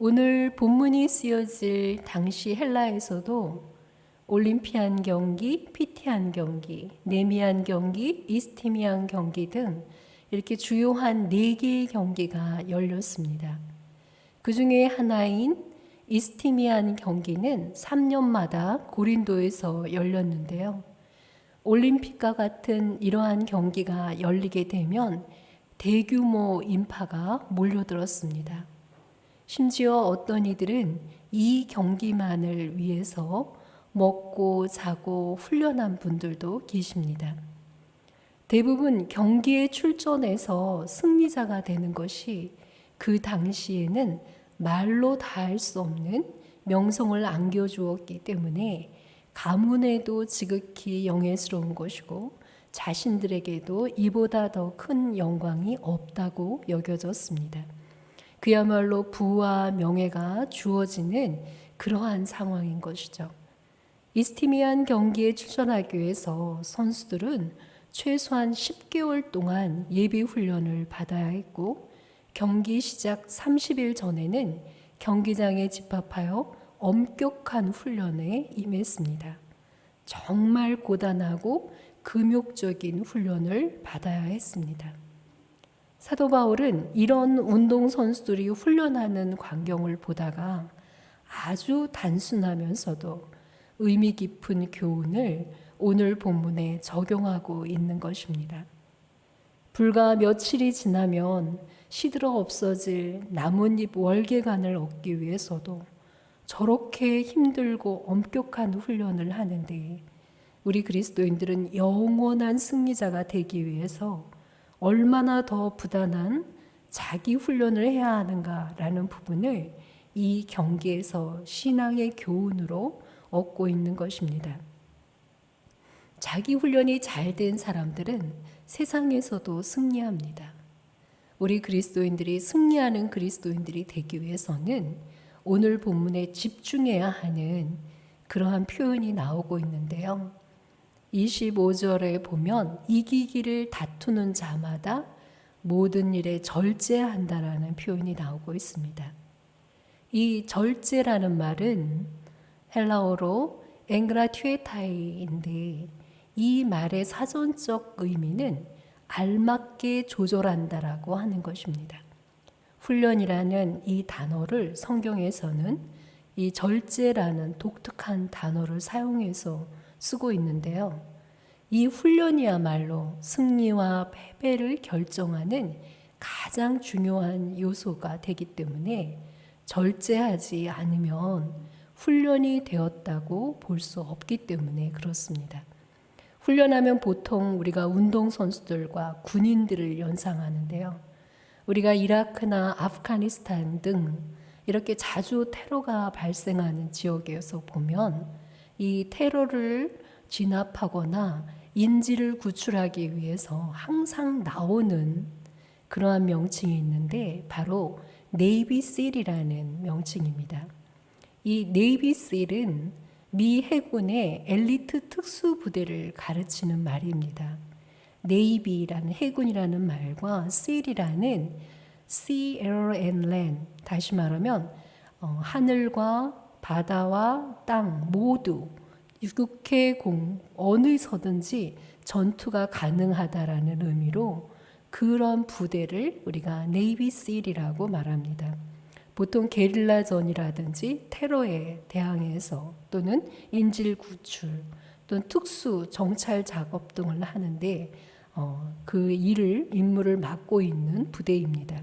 오늘 본문이 쓰여질 당시 헬라에서도 올림피안 경기, 피티안 경기, 네미안 경기, 이스티미안 경기 등 이렇게 주요한 네 개의 경기가 열렸습니다. 그 중에 하나인 이스티미안 경기는 3년마다 고린도에서 열렸는데요. 올림픽과 같은 이러한 경기가 열리게 되면 대규모 인파가 몰려들었습니다. 심지어 어떤 이들은 이 경기만을 위해서 먹고 자고 훈련한 분들도 계십니다. 대부분 경기에 출전해서 승리자가 되는 것이 그 당시에는 말로 다 할 수 없는 명성을 안겨주었기 때문에 가문에도 지극히 영예스러운 것이고 자신들에게도 이보다 더 큰 영광이 없다고 여겨졌습니다. 그야말로 부와 명예가 주어지는 그러한 상황인 것이죠. 이스티미안 경기에 출전하기 위해서 선수들은 최소한 10개월 동안 예비 훈련을 받아야 했고 경기 시작 30일 전에는 경기장에 집합하여 엄격한 훈련에 임했습니다. 정말 고단하고 금욕적인 훈련을 받아야 했습니다. 사도 바울은 이런 운동 선수들이 훈련하는 광경을 보다가 아주 단순하면서도 의미 깊은 교훈을 오늘 본문에 적용하고 있는 것입니다. 불과 며칠이 지나면 시들어 없어질 나뭇잎 월계관을 얻기 위해서도 저렇게 힘들고 엄격한 훈련을 하는데 우리 그리스도인들은 영원한 승리자가 되기 위해서 얼마나 더 부단한 자기 훈련을 해야 하는가라는 부분을 이 경기에서 신앙의 교훈으로 얻고 있는 것입니다. 자기 훈련이 잘 된 사람들은 세상에서도 승리합니다. 우리 그리스도인들이 승리하는 그리스도인들이 되기 위해서는 오늘 본문에 집중해야 하는 그러한 표현이 나오고 있는데요. 25절에 보면 이기기를 다투는 자마다 모든 일에 절제한다라는 표현이 나오고 있습니다. 이 절제라는 말은 헬라어로 앵그라튜에타이인데 이 말의 사전적 의미는 알맞게 조절한다라고 하는 것입니다. 훈련이라는 이 단어를 성경에서는 이 절제라는 독특한 단어를 사용해서 쓰고 있는데요. 이 훈련이야말로 승리와 패배를 결정하는 가장 중요한 요소가 되기 때문에 절제하지 않으면 훈련이 되었다고 볼 수 없기 때문에 그렇습니다. 훈련하면 보통 우리가 운동선수들과 군인들을 연상하는데요. 우리가 이라크나 아프가니스탄 등 이렇게 자주 테러가 발생하는 지역에서 보면 이 테러를 진압하거나 인지를 구출하기 위해서 항상 나오는 그러한 명칭이 있는데 바로 네이비 실이라는 명칭입니다. 이 네이비 실은 미 해군의 엘리트 특수 부대를 가르치는 말입니다. 네이비라는 해군이라는 말과 실이라는 sea, air and land 다시 말하면 어, 하늘과 바다와 땅 모두 육해 공 어느서든지 전투가 가능하다라는 의미로 그런 부대를 우리가 네이비 실이라고 말합니다. 보통 게릴라전이라든지 테러에 대항해서 또는 인질 구출 또는 특수 정찰 작업 등을 하는데 어, 그 일을 임무를 맡고 있는 부대입니다.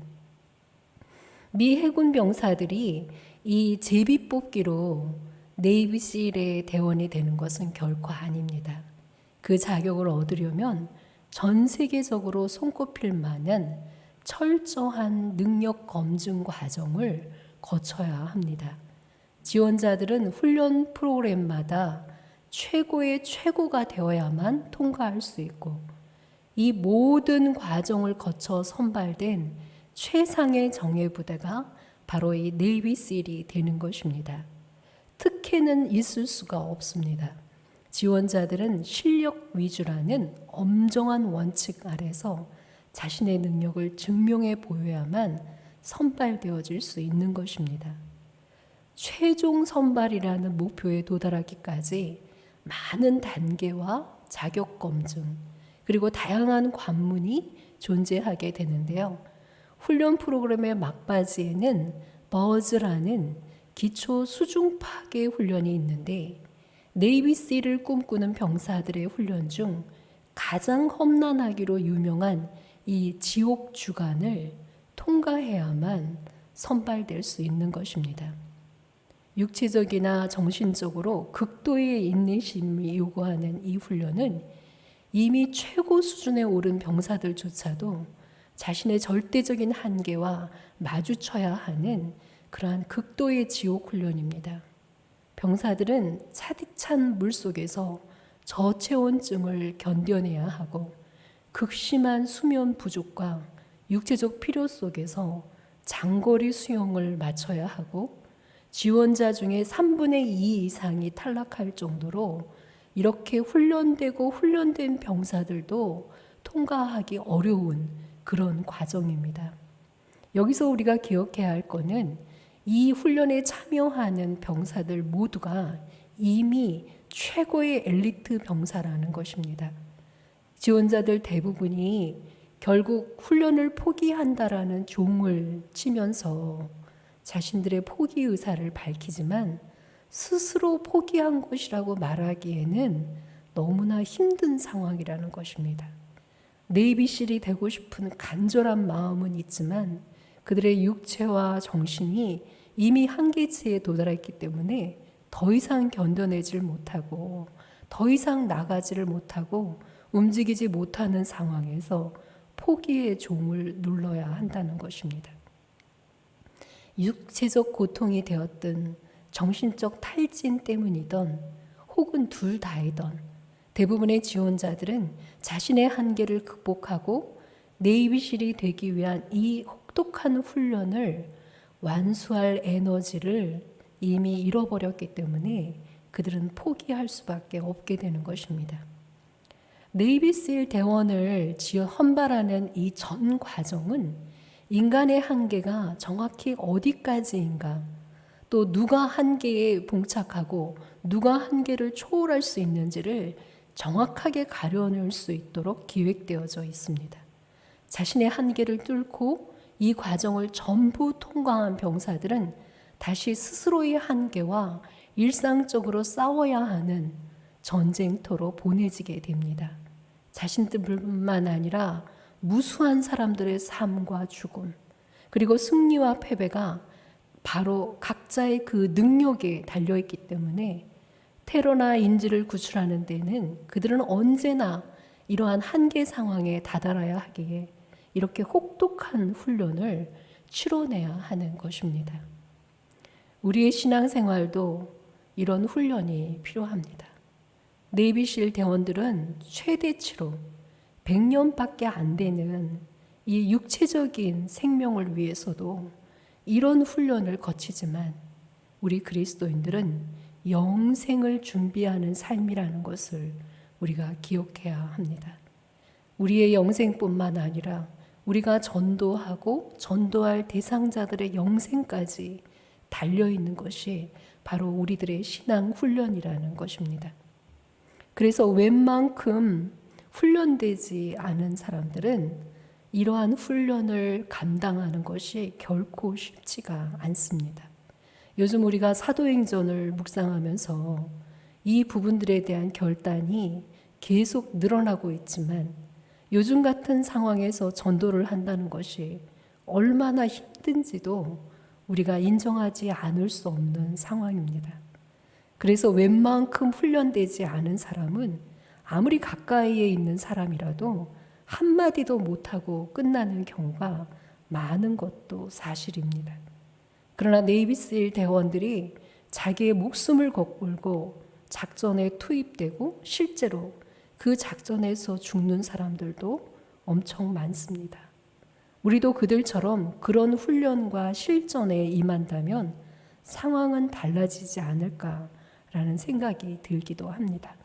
미 해군 병사들이 이 제비 뽑기로 네이비실의 대원이 되는 것은 결코 아닙니다. 그 자격을 얻으려면 전 세계적으로 손꼽힐 만한 철저한 능력 검증 과정을 거쳐야 합니다. 지원자들은 훈련 프로그램마다 최고의 최고가 되어야만 통과할 수 있고 이 모든 과정을 거쳐 선발된 최상의 정예부대가 바로 이 네이비실이 되는 것입니다. 특혜는 있을 수가 없습니다. 지원자들은 실력 위주라는 엄정한 원칙 아래서 자신의 능력을 증명해 보여야만 선발되어질 수 있는 것입니다. 최종 선발이라는 목표에 도달하기까지 많은 단계와 자격 검증 그리고 다양한 관문이 존재하게 되는데요. 훈련 프로그램의 막바지에는 버즈라는 기초 수중 파괴 훈련이 있는데 네이비시를 꿈꾸는 병사들의 훈련 중 가장 험난하기로 유명한 이 지옥 주간을 통과해야만 선발될 수 있는 것입니다. 육체적이나 정신적으로 극도의 인내심이 요구하는 이 훈련은 이미 최고 수준에 오른 병사들조차도 자신의 절대적인 한계와 마주쳐야 하는 그러한 극도의 지옥 훈련입니다. 병사들은 차디찬 물 속에서 저체온증을 견뎌내야 하고 극심한 수면 부족과 육체적 필요 속에서 장거리 수영을 마쳐야 하고 지원자 중에 3분의 2 이상이 탈락할 정도로 이렇게 훈련되고 훈련된 병사들도 통과하기 어려운 그런 과정입니다. 여기서 우리가 기억해야 할 것은 이 훈련에 참여하는 병사들 모두가 이미 최고의 엘리트 병사라는 것입니다. 지원자들 대부분이 결국 훈련을 포기한다라는 종을 치면서 자신들의 포기 의사를 밝히지만 스스로 포기한 것이라고 말하기에는 너무나 힘든 상황이라는 것입니다. 네이비실이 되고 싶은 간절한 마음은 있지만 그들의 육체와 정신이 이미 한계치에 도달했기 때문에 더 이상 견뎌내질 못하고 더 이상 나가지를 못하고 움직이지 못하는 상황에서 포기의 종을 눌러야 한다는 것입니다. 육체적 고통이 되었든 정신적 탈진 때문이던 혹은 둘 다이던 대부분의 지원자들은 자신의 한계를 극복하고 네이비실이 되기 위한 이 혹독한 훈련을 완수할 에너지를 이미 잃어버렸기 때문에 그들은 포기할 수밖에 없게 되는 것입니다. 네이비실 대원을 지어 헌발하는 이 전 과정은 인간의 한계가 정확히 어디까지인가, 또 누가 한계에 봉착하고 누가 한계를 초월할 수 있는지를 정확하게 가려낼 수 있도록 기획되어져 있습니다. 자신의 한계를 뚫고 이 과정을 전부 통과한 병사들은 다시 스스로의 한계와 일상적으로 싸워야 하는 전쟁터로 보내지게 됩니다. 자신들뿐만 아니라 무수한 사람들의 삶과 죽음, 그리고 승리와 패배가 바로 각자의 그 능력에 달려있기 때문에 테러나 인지를 구출하는 데는 그들은 언제나 이러한 한계 상황에 다다라야 하기에 이렇게 혹독한 훈련을 치러내야 하는 것입니다. 우리의 신앙생활도 이런 훈련이 필요합니다. 네이비실 대원들은 최대치로 100년밖에 안 되는 이 육체적인 생명을 위해서도 이런 훈련을 거치지만 우리 그리스도인들은 영생을 준비하는 삶이라는 것을 우리가 기억해야 합니다. 우리의 영생뿐만 아니라 우리가 전도하고 전도할 대상자들의 영생까지 달려 있는 것이 바로 우리들의 신앙 훈련이라는 것입니다. 그래서 웬만큼 훈련되지 않은 사람들은 이러한 훈련을 감당하는 것이 결코 쉽지가 않습니다. 요즘 우리가 사도행전을 묵상하면서 이 부분들에 대한 결단이 계속 늘어나고 있지만 요즘 같은 상황에서 전도를 한다는 것이 얼마나 힘든지도 우리가 인정하지 않을 수 없는 상황입니다. 그래서 웬만큼 훈련되지 않은 사람은 아무리 가까이에 있는 사람이라도 한마디도 못하고 끝나는 경우가 많은 것도 사실입니다. 그러나 네이비스일 대원들이 자기의 목숨을 거꾸고 작전에 투입되고 실제로 그 작전에서 죽는 사람들도 엄청 많습니다. 우리도 그들처럼 그런 훈련과 실전에 임한다면 상황은 달라지지 않을까라는 생각이 들기도 합니다.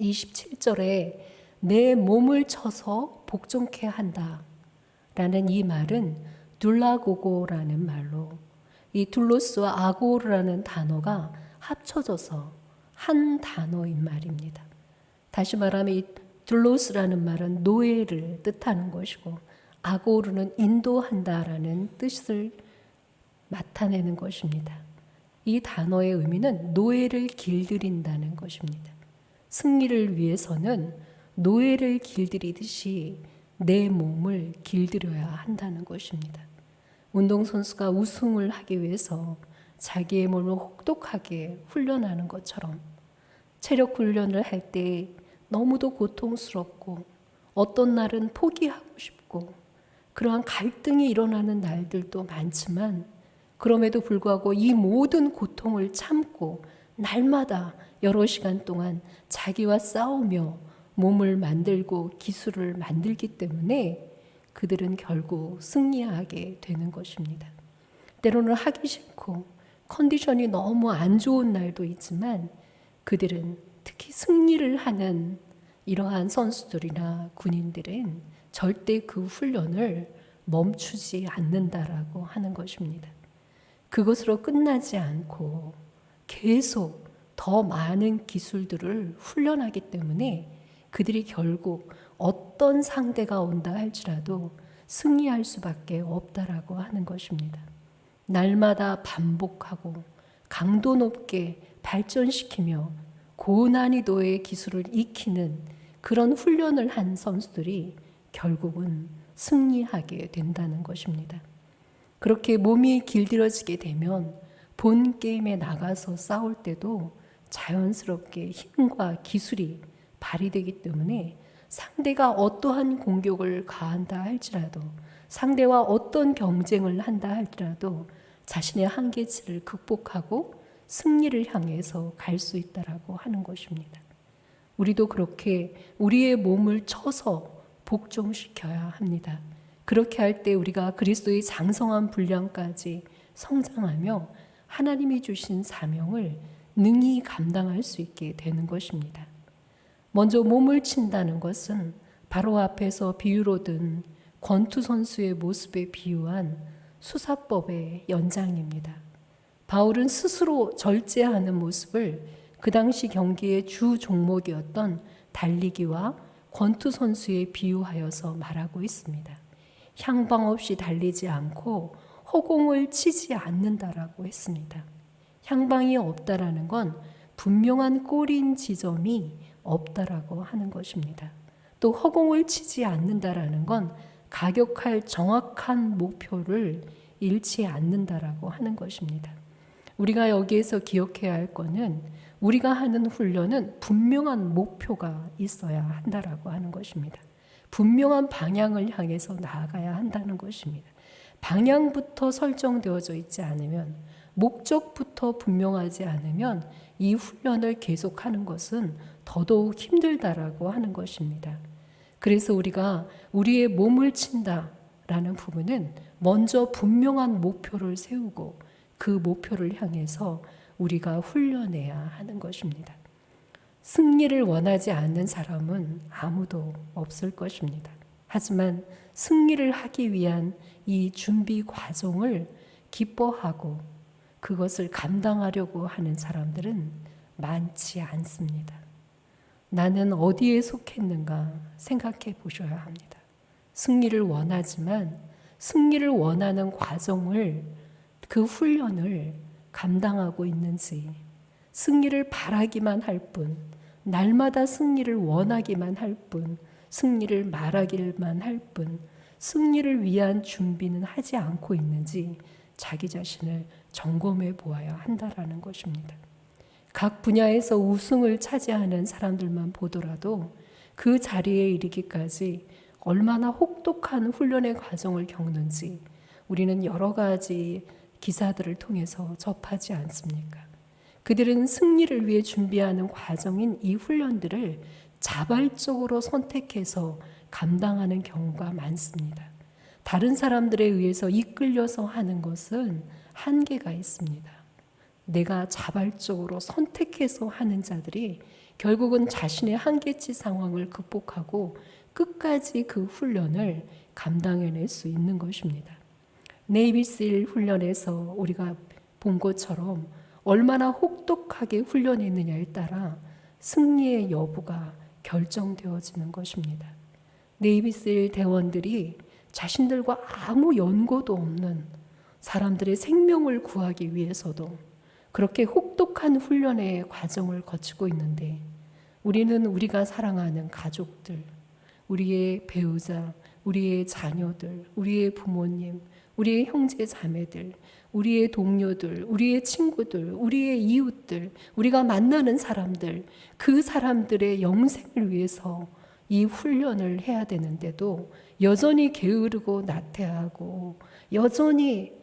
27절에 내 몸을 쳐서 복종케 한다. 라는 이 말은 둘라고고라는 말로 이 둘로스와 아고르라는 단어가 합쳐져서 한 단어인 말입니다. 다시 말하면 이 둘로스라는 말은 노예를 뜻하는 것이고 아고르는 인도한다라는 뜻을 나타내는 것입니다. 이 단어의 의미는 노예를 길들인다는 것입니다. 승리를 위해서는 노예를 길들이듯이 내 몸을 길들여야 한다는 것입니다. 운동선수가 우승을 하기 위해서 자기의 몸을 혹독하게 훈련하는 것처럼 체력 훈련을 할 때 너무도 고통스럽고 어떤 날은 포기하고 싶고 그러한 갈등이 일어나는 날들도 많지만 그럼에도 불구하고 이 모든 고통을 참고 날마다 여러 시간 동안 자기와 싸우며 몸을 만들고 기술을 만들기 때문에 그들은 결국 승리하게 되는 것입니다. 때로는 하기 싫고 컨디션이 너무 안 좋은 날도 있지만 그들은 특히 승리를 하는 이러한 선수들이나 군인들은 절대 그 훈련을 멈추지 않는다라고 하는 것입니다. 그것으로 끝나지 않고 계속 더 많은 기술들을 훈련하기 때문에 그들이 결국 어떤 상대가 온다 할지라도 승리할 수밖에 없다라고 하는 것입니다. 날마다 반복하고 강도 높게 발전시키며 고난이도의 기술을 익히는 그런 훈련을 한 선수들이 결국은 승리하게 된다는 것입니다. 그렇게 몸이 길들여지게 되면 본 게임에 나가서 싸울 때도 자연스럽게 힘과 기술이 발휘되기 때문에 상대가 어떠한 공격을 가한다 할지라도 상대와 어떤 경쟁을 한다 할지라도 자신의 한계치를 극복하고 승리를 향해서 갈 수 있다라고 하는 것입니다. 우리도 그렇게 우리의 몸을 쳐서 복종시켜야 합니다. 그렇게 할 때 우리가 그리스도의 장성한 분량까지 성장하며 하나님이 주신 사명을 능히 감당할 수 있게 되는 것입니다. 먼저 몸을 친다는 것은 바로 앞에서 비유로 든 권투 선수의 모습에 비유한 수사법의 연장입니다. 바울은 스스로 절제하는 모습을 그 당시 경기의 주 종목이었던 달리기와 권투 선수에 비유하여서 말하고 있습니다. 향방 없이 달리지 않고 허공을 치지 않는다라고 했습니다. 향방이 없다라는 건 분명한 골인 지점이 없다라고 하는 것입니다. 또 허공을 치지 않는다라는 건 가격할 정확한 목표를 잃지 않는다라고 하는 것입니다. 우리가 여기에서 기억해야 할 것은 우리가 하는 훈련은 분명한 목표가 있어야 한다라고 하는 것입니다. 분명한 방향을 향해서 나아가야 한다는 것입니다. 방향부터 설정되어져 있지 않으면 목적부터 분명하지 않으면 이 훈련을 계속하는 것은 더더욱 힘들다라고 하는 것입니다. 그래서 우리가 우리의 몸을 친다라는 부분은 먼저 분명한 목표를 세우고 그 목표를 향해서 우리가 훈련해야 하는 것입니다. 승리를 원하지 않는 사람은 아무도 없을 것입니다. 하지만 승리를 하기 위한 이 준비 과정을 기뻐하고 그것을 감당하려고 하는 사람들은 많지 않습니다. 나는 어디에 속했는가 생각해 보셔야 합니다. 승리를 원하지만 승리를 원하는 과정을 그 훈련을 감당하고 있는지 승리를 바라기만 할 뿐, 날마다 승리를 원하기만 할 뿐, 승리를 말하기만 할 뿐, 승리를 위한 준비는 하지 않고 있는지 자기 자신을 점검해 보아야 한다라는 것입니다. 각 분야에서 우승을 차지하는 사람들만 보더라도 그 자리에 이르기까지 얼마나 혹독한 훈련의 과정을 겪는지 우리는 여러 가지 기사들을 통해서 접하지 않습니까? 그들은 승리를 위해 준비하는 과정인 이 훈련들을 자발적으로 선택해서 감당하는 경우가 많습니다. 다른 사람들에 의해서 이끌려서 하는 것은 한계가 있습니다. 내가 자발적으로 선택해서 하는 자들이 결국은 자신의 한계치 상황을 극복하고 끝까지 그 훈련을 감당해낼 수 있는 것입니다. 네이비실 훈련에서 우리가 본 것처럼 얼마나 혹독하게 훈련했느냐에 따라 승리의 여부가 결정되어지는 것입니다. 네이비실 대원들이 자신들과 아무 연고도 없는 사람들의 생명을 구하기 위해서도 그렇게 혹독한 훈련의 과정을 거치고 있는데 우리는 우리가 사랑하는 가족들, 우리의 배우자, 우리의 자녀들, 우리의 부모님, 우리의 형제 자매들, 우리의 동료들, 우리의 친구들, 우리의 이웃들, 우리가 만나는 사람들, 그 사람들의 영생을 위해서 이 훈련을 해야 되는데도 여전히 게으르고 나태하고 여전히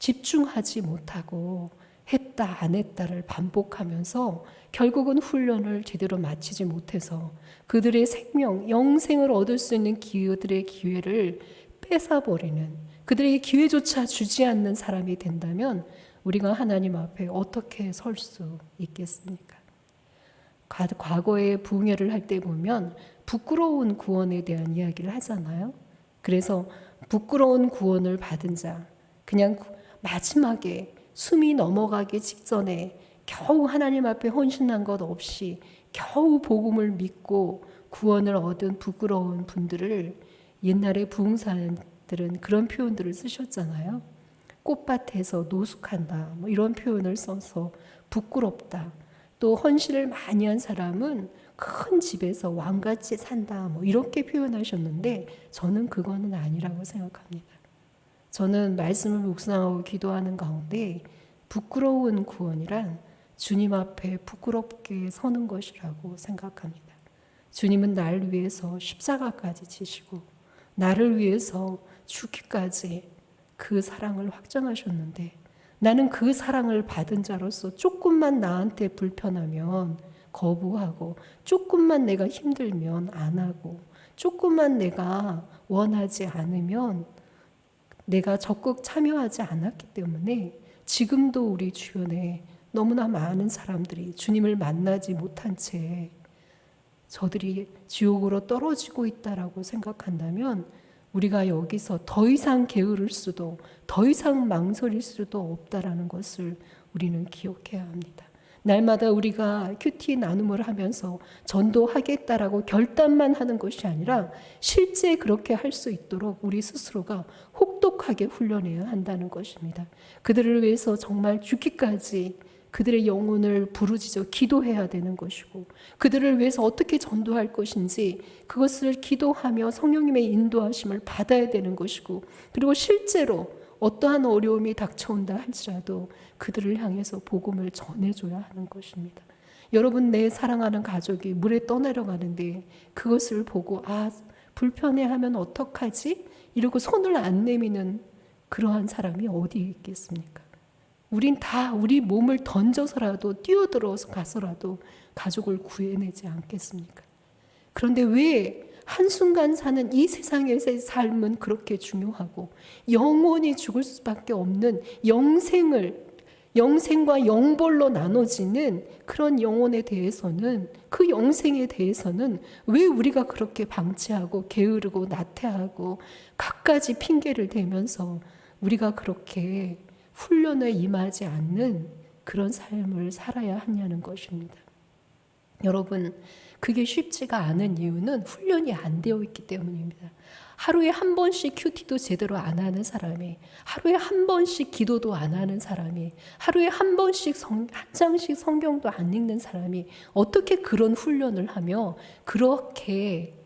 집중하지 못하고 했다 안 했다를 반복하면서 결국은 훈련을 제대로 마치지 못해서 그들의 생명, 영생을 얻을 수 있는 기회들의 기회를 뺏어버리는 그들에게 기회조차 주지 않는 사람이 된다면 우리가 하나님 앞에 어떻게 설 수 있겠습니까? 과- 과거에 부흥회를 할 때 보면 부끄러운 구원에 대한 이야기를 하잖아요. 그래서 부끄러운 구원을 받은 자, 그냥 구- 마지막에 숨이 넘어가기 직전에 겨우 하나님 앞에 헌신한 것 없이 겨우 복음을 믿고 구원을 얻은 부끄러운 분들을 옛날에 부흥사들은 그런 표현들을 쓰셨잖아요. 꽃밭에서 노숙한다. 뭐 이런 표현을 써서 부끄럽다. 또 헌신을 많이 한 사람은 큰 집에서 왕같이 산다. 뭐 이렇게 표현하셨는데 저는 그거는 아니라고 생각합니다. 저는 말씀을 묵상하고 기도하는 가운데 부끄러운 구원이란 주님 앞에 부끄럽게 서는 것이라고 생각합니다. 주님은 날 위해서 십자가까지 지시고 나를 위해서 죽기까지 그 사랑을 확정하셨는데 나는 그 사랑을 받은 자로서 조금만 나한테 불편하면 거부하고 조금만 내가 힘들면 안 하고 조금만 내가 원하지 않으면 내가 적극 참여하지 않았기 때문에 지금도 우리 주변에 너무나 많은 사람들이 주님을 만나지 못한 채 저들이 지옥으로 떨어지고 있다라고 생각한다면 우리가 여기서 더 이상 게으를 수도 더 이상 망설일 수도 없다라는 것을 우리는 기억해야 합니다. 날마다 우리가 큐티 나눔을 하면서 전도하겠다라고 결단만 하는 것이 아니라 실제 그렇게 할 수 있도록 우리 스스로가 혹독하게 훈련해야 한다는 것입니다. 그들을 위해서 정말 죽기까지 그들의 영혼을 부르짖어 기도해야 되는 것이고 그들을 위해서 어떻게 전도할 것인지 그것을 기도하며 성령님의 인도하심을 받아야 되는 것이고 그리고 실제로 어떠한 어려움이 닥쳐온다 할지라도 그들을 향해서 복음을 전해줘야 하는 것입니다. 여러분 내 사랑하는 가족이 물에 떠내려가는데 그것을 보고 아 불편해하면 어떡하지? 이러고 손을 안 내미는 그러한 사람이 어디 있겠습니까? 우린 다 우리 몸을 던져서라도 뛰어들어서 가서라도 가족을 구해내지 않겠습니까? 그런데 왜 한순간 사는 이 세상에서의 삶은 그렇게 중요하고 영원히 죽을 수밖에 없는 영생을 영생과 영벌로 나눠지는 그런 영혼에 대해서는 그 영생에 대해서는 왜 우리가 그렇게 방치하고 게으르고 나태하고 갖가지 핑계를 대면서 우리가 그렇게 훈련에 임하지 않는 그런 삶을 살아야 하냐는 것입니다. 여러분, 그게 쉽지가 않은 이유는 훈련이 안 되어 있기 때문입니다. 하루에 한 번씩 큐티도 제대로 안 하는 사람이, 하루에 한 번씩 기도도 안 하는 사람이, 하루에 한 번씩 성, 한 장씩 성경도 안 읽는 사람이 어떻게 그런 훈련을 하며 그렇게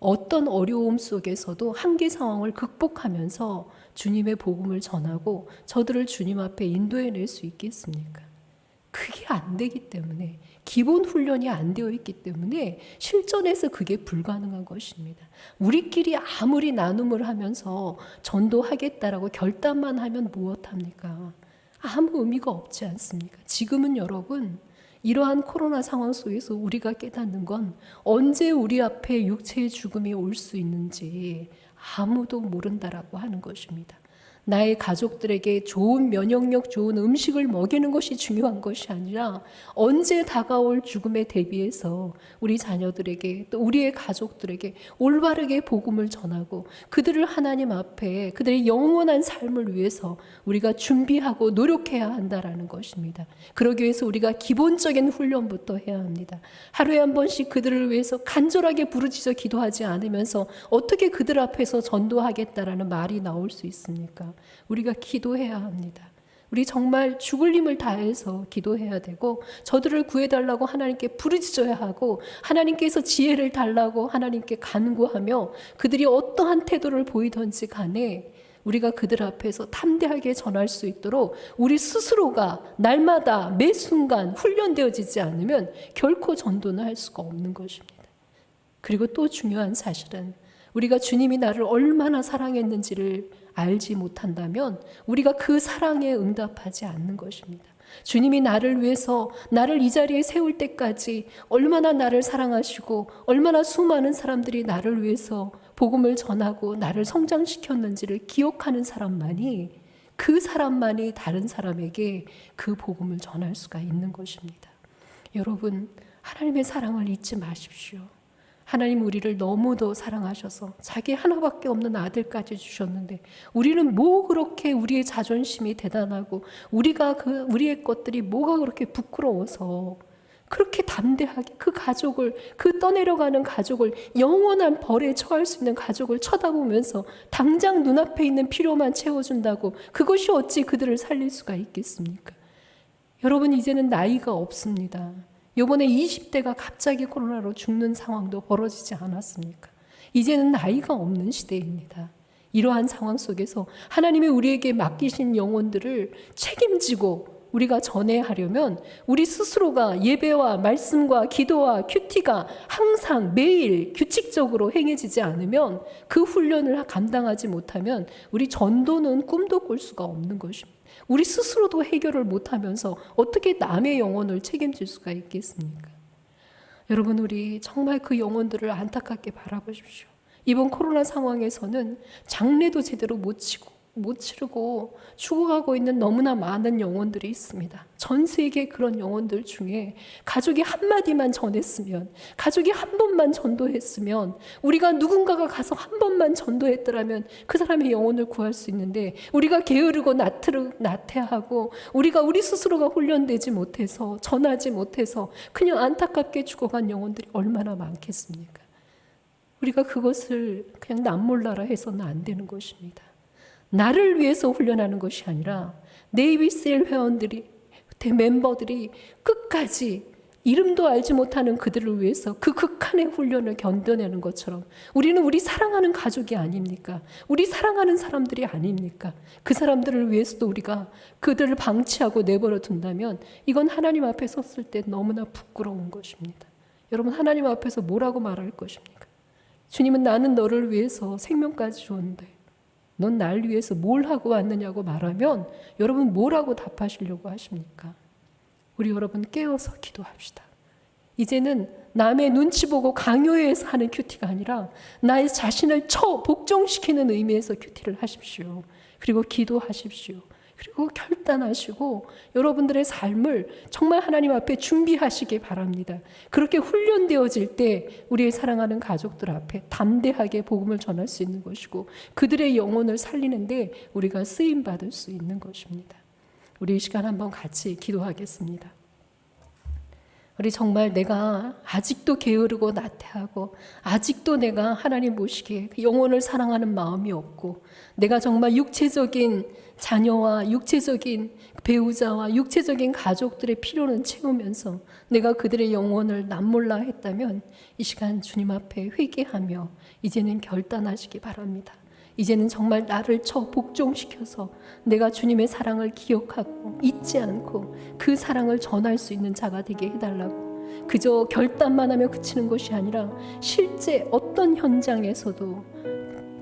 어떤 어려움 속에서도 한계 상황을 극복하면서 주님의 복음을 전하고 저들을 주님 앞에 인도해낼 수 있겠습니까? 그게 안 되기 때문에 기본 훈련이 안 되어 있기 때문에 실전에서 그게 불가능한 것입니다. 우리끼리 아무리 나눔을 하면서 전도하겠다라고 결단만 하면 무엇합니까? 아무 의미가 없지 않습니까? 지금은 여러분 이러한 코로나 상황 속에서 우리가 깨닫는 건 언제 우리 앞에 육체의 죽음이 올 수 있는지 아무도 모른다라고 하는 것입니다. 나의 가족들에게 좋은 면역력 좋은 음식을 먹이는 것이 중요한 것이 아니라 언제 다가올 죽음에 대비해서 우리 자녀들에게 또 우리의 가족들에게 올바르게 복음을 전하고 그들을 하나님 앞에 그들의 영원한 삶을 위해서 우리가 준비하고 노력해야 한다라는 것입니다. 그러기 위해서 우리가 기본적인 훈련부터 해야 합니다. 하루에 한 번씩 그들을 위해서 간절하게 부르짖어 기도하지 않으면서 어떻게 그들 앞에서 전도하겠다라는 말이 나올 수 있습니까? 우리가 기도해야 합니다. 우리 정말 죽을 힘을 다해서 기도해야 되고 저들을 구해달라고 하나님께 부르짖어야 하고 하나님께서 지혜를 달라고 하나님께 간구하며 그들이 어떠한 태도를 보이던지 간에 우리가 그들 앞에서 담대하게 전할 수 있도록 우리 스스로가 날마다 매 순간 훈련되어지지 않으면 결코 전도는 할 수가 없는 것입니다. 그리고 또 중요한 사실은 우리가 주님이 나를 얼마나 사랑했는지를 알지 못한다면 우리가 그 사랑에 응답하지 않는 것입니다. 주님이 나를 위해서 나를 이 자리에 세울 때까지 얼마나 나를 사랑하시고 얼마나 수많은 사람들이 나를 위해서 복음을 전하고 나를 성장시켰는지를 기억하는 사람만이 그 사람만이 다른 사람에게 그 복음을 전할 수가 있는 것입니다. 여러분, 하나님의 사랑을 잊지 마십시오. 하나님 우리를 너무도 사랑하셔서 자기 하나밖에 없는 아들까지 주셨는데 우리는 뭐 그렇게 우리의 자존심이 대단하고 우리가 그 우리의 것들이 뭐가 그렇게 부끄러워서 그렇게 담대하게 그 가족을 그 떠내려가는 가족을 영원한 벌에 처할 수 있는 가족을 쳐다보면서 당장 눈앞에 있는 필요만 채워준다고 그것이 어찌 그들을 살릴 수가 있겠습니까? 여러분 이제는 나이가 없습니다. 요번에 20대가 갑자기 코로나로 죽는 상황도 벌어지지 않았습니까? 이제는 나이가 없는 시대입니다. 이러한 상황 속에서 하나님이 우리에게 맡기신 영혼들을 책임지고 우리가 전해하려면 우리 스스로가 예배와 말씀과 기도와 큐티가 항상 매일 규칙적으로 행해지지 않으면 그 훈련을 감당하지 못하면 우리 전도는 꿈도 꿀 수가 없는 것입니다. 우리 스스로도 해결을 못하면서 어떻게 남의 영혼을 책임질 수가 있겠습니까? 여러분 우리 정말 그 영혼들을 안타깝게 바라보십시오. 이번 코로나 상황에서는 장례도 제대로 못 치고 못 치르고 죽어가고 있는 너무나 많은 영혼들이 있습니다. 전 세계 그런 영혼들 중에 가족이 한마디만 전했으면, 가족이 한 번만 전도했으면, 우리가 누군가가 가서 한 번만 전도했더라면 그 사람의 영혼을 구할 수 있는데, 우리가 게으르고 나트르, 나태하고, 우리가 우리 스스로가 훈련되지 못해서, 전하지 못해서, 그냥 안타깝게 죽어간 영혼들이 얼마나 많겠습니까? 우리가 그것을 그냥 남몰라라 해서는 안 되는 것입니다. 나를 위해서 훈련하는 것이 아니라 네이비셀 회원들이 멤버들이 끝까지 이름도 알지 못하는 그들을 위해서 그 극한의 훈련을 견뎌내는 것처럼 우리는 우리 사랑하는 가족이 아닙니까? 우리 사랑하는 사람들이 아닙니까? 그 사람들을 위해서도 우리가 그들을 방치하고 내버려 둔다면 이건 하나님 앞에 섰을 때 너무나 부끄러운 것입니다. 여러분 하나님 앞에서 뭐라고 말할 것입니까? 주님은 나는 너를 위해서 생명까지 줬는데 넌 날 위해서 뭘 하고 왔느냐고 말하면 여러분 뭐라고 답하시려고 하십니까? 우리 여러분 깨어서 기도합시다. 이제는 남의 눈치 보고 강요해서 하는 큐티가 아니라 나의 자신을 처 복종시키는 의미에서 큐티를 하십시오. 그리고 기도하십시오. 그리고 결단하시고 여러분들의 삶을 정말 하나님 앞에 준비하시기 바랍니다. 그렇게 훈련되어질 때 우리의 사랑하는 가족들 앞에 담대하게 복음을 전할 수 있는 것이고 그들의 영혼을 살리는데 우리가 쓰임 받을 수 있는 것입니다. 우리 이 시간 한번 같이 기도하겠습니다. 우리 정말 내가 아직도 게으르고 나태하고 아직도 내가 하나님 보시기에 그 영혼을 사랑하는 마음이 없고 내가 정말 육체적인 자녀와 육체적인 배우자와 육체적인 가족들의 필요는 채우면서 내가 그들의 영혼을 남몰라 했다면 이 시간 주님 앞에 회개하며 이제는 결단하시기 바랍니다. 이제는 정말 나를 쳐 복종시켜서 내가 주님의 사랑을 기억하고 잊지 않고 그 사랑을 전할 수 있는 자가 되게 해달라고. 그저 결단만 하며 그치는 것이 아니라 실제 어떤 현장에서도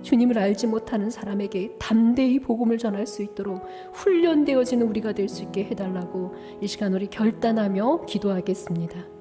주님을 알지 못하는 사람에게 담대히 복음을 전할 수 있도록 훈련되어지는 우리가 될 수 있게 해달라고 이 시간 우리 결단하며 기도하겠습니다.